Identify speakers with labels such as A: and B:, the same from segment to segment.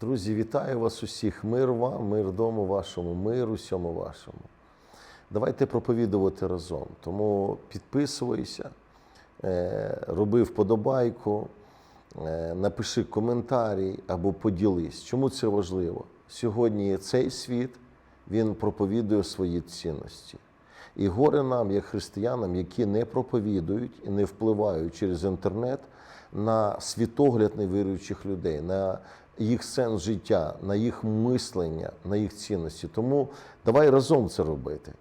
A: Друзі, вітаю вас усіх. Мир вам, мир дому вашому, мир усьому вашому. Давайте проповідувати разом. Тому підписуйся, е, роби вподобайку, е, напиши коментарі або поділись. Чому це важливо? Сьогодні цей світ він проповідує свої цінності. І горе нам, як християнам, які не проповідують і не впливають через інтернет на світогляд невіруючих людей, на їх сенс життя, на їх мислення, на їх цінності. Тому давай разом це робити.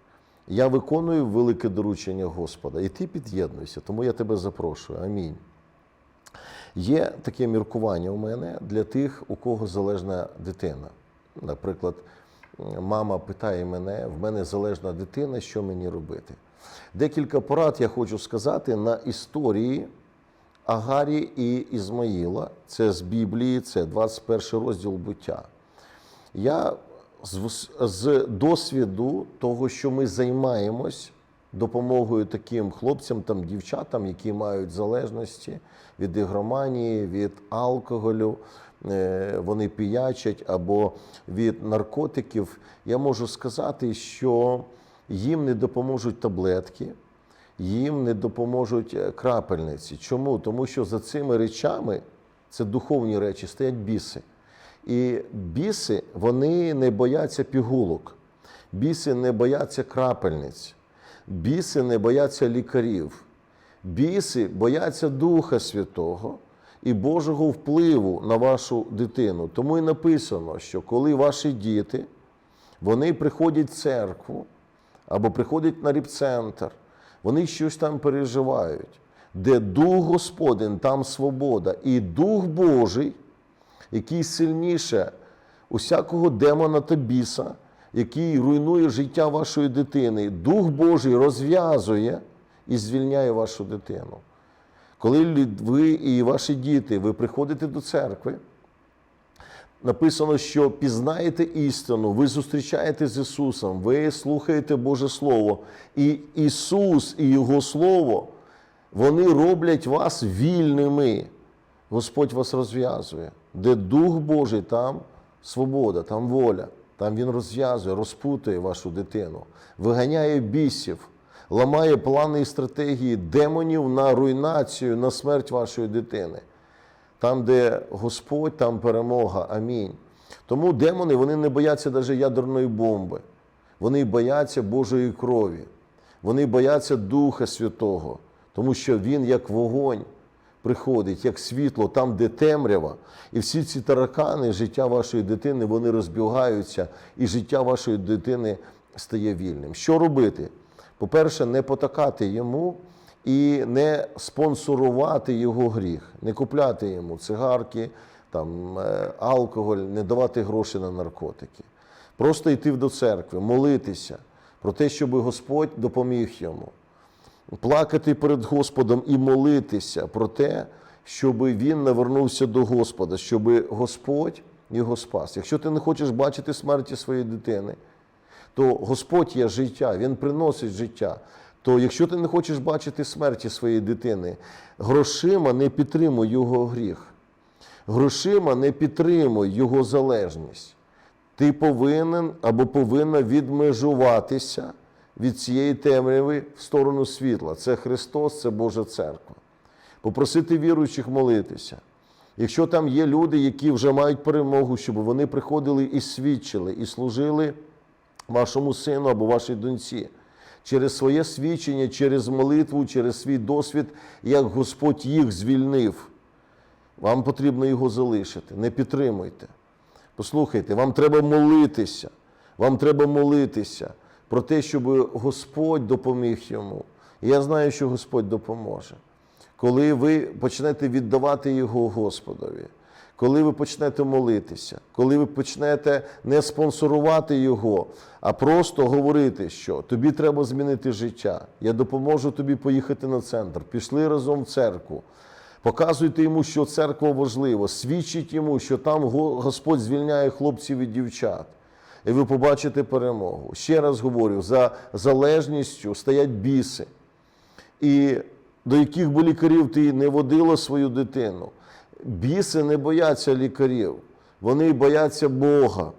A: Я виконую велике доручення Господа, і ти під'єднуйся, тому я тебе запрошую. Амінь. Є таке міркування у мене для тих, у кого залежна дитина. Наприклад, мама питає мене, в мене залежна дитина, що мені робити. Декілька порад я хочу сказати на історії Агарі і Ізмаїла. Це з Біблії, це 21 розділ буття. Я з, з досвіду того, що ми займаємось допомогою таким хлопцям, там, дівчатам, які мають залежності від ігроманії, від алкоголю, е, вони піячать або від наркотиків, я можу сказати, що їм не допоможуть таблетки, їм не допоможуть е, крапельниці. Чому? Тому що за цими речами, це духовні речі, стоять біси. І біси вони не бояться пігулок, біси не бояться крапельниць, біси не бояться лікарів, біси бояться Духа Святого і Божого впливу на вашу дитину. Тому і написано, що коли ваші діти вони приходять в церкву або приходять на ріпцентр, вони щось там переживають, де Дух Господень, там свобода, і Дух Божий який сильніше усякого демона та біса, який руйнує життя вашої дитини. Дух Божий розв'язує і звільняє вашу дитину. Коли ви і ваші діти, ви приходите до церкви, написано, що пізнаєте істину, ви зустрічаєте з Ісусом, ви слухаєте Боже Слово, і Ісус і Його Слово, вони роблять вас вільними. Господь вас розв'язує. Де Дух Божий, там свобода, там воля, там Він розв'язує, розпутує вашу дитину, виганяє бісів, ламає плани і стратегії демонів на руйнацію, на смерть вашої дитини. Там, де Господь, там перемога. Амінь. Тому демони вони не бояться навіть ядерної бомби. Вони бояться Божої крові. Вони бояться Духа Святого, тому що Він як вогонь приходить як світло, там, де темрява, і всі ці таракани, життя вашої дитини, вони розбігаються, і життя вашої дитини стає вільним. Що робити? По-перше, не потакати йому і не спонсорувати його гріх, не купляти йому цигарки, там, е, алкоголь, не давати гроші на наркотики. Просто йти до церкви, молитися про те, щоб Господь допоміг йому плакати перед Господом і молитися про те, щоб він навернувся до Господа, щоб Господь його спас. Якщо ти не хочеш бачити смерті своєї дитини, то Господь є життя, Він приносить життя. То якщо ти не хочеш бачити смерті своєї дитини, грошима не підтримуй його гріх, грошима не підтримуй його залежність. Ти повинен або повинна відмежуватися від цієї темряви в сторону світла. Це Христос, це Божа церква. Попросити віруючих молитися. Якщо там є люди, які вже мають перемогу, щоб вони приходили і свідчили, і служили вашому сину або вашій доньці. Через своє свідчення, через молитву, через свій досвід, як Господь їх звільнив. Вам потрібно його залишити. Не підтримуйте. Послухайте, вам треба молитися. Вам треба молитися про те, щоб Господь допоміг йому. І я знаю, що Господь допоможе. Коли ви почнете віддавати його Господові, коли ви почнете молитися, коли ви почнете не спонсорувати його, а просто говорити, що тобі треба змінити життя, я допоможу тобі поїхати на центр, пішли разом в церкву. Показуйте йому, що церква важлива, свідчить йому, що там Господь звільняє хлопців і дівчат і ви побачите перемогу. Ще раз говорю, за залежністю стоять біси, і до яких би лікарів ти не водила свою дитину. Біси не бояться лікарів. вони бояться Бога,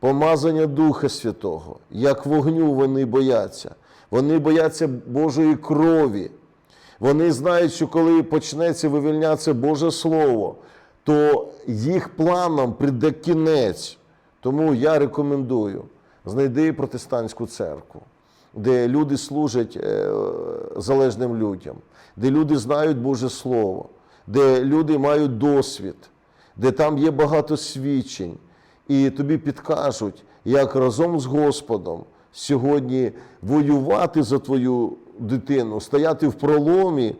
A: помазання Духа Святого, як вогню вони бояться. Вони бояться Божої крові. Вони знають, що коли почнеться вивільнятися Боже Слово, то їх планам прийде кінець. Тому я рекомендую знайди протестантську церкву, де люди служать е, залежним людям, де люди знають Боже Слово, де люди мають досвід, де там є багато свідчень, і тобі підкажуть, як разом з Господом сьогодні воювати за твою дитину, стояти в проломі, е,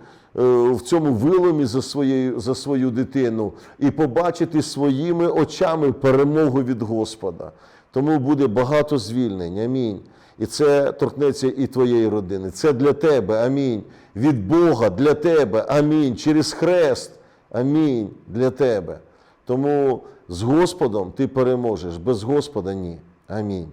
A: в цьому виломі за, своєю, за свою дитину і побачити своїми очами перемогу від Господа. Тому буде багато звільнень. Амінь. І це торкнеться і твоєї родини. Це для тебе. Амінь. Від Бога для тебе. Амінь. Через хрест. Амінь. Для тебе. Тому з Господом ти переможеш, без Господа ні. Амінь.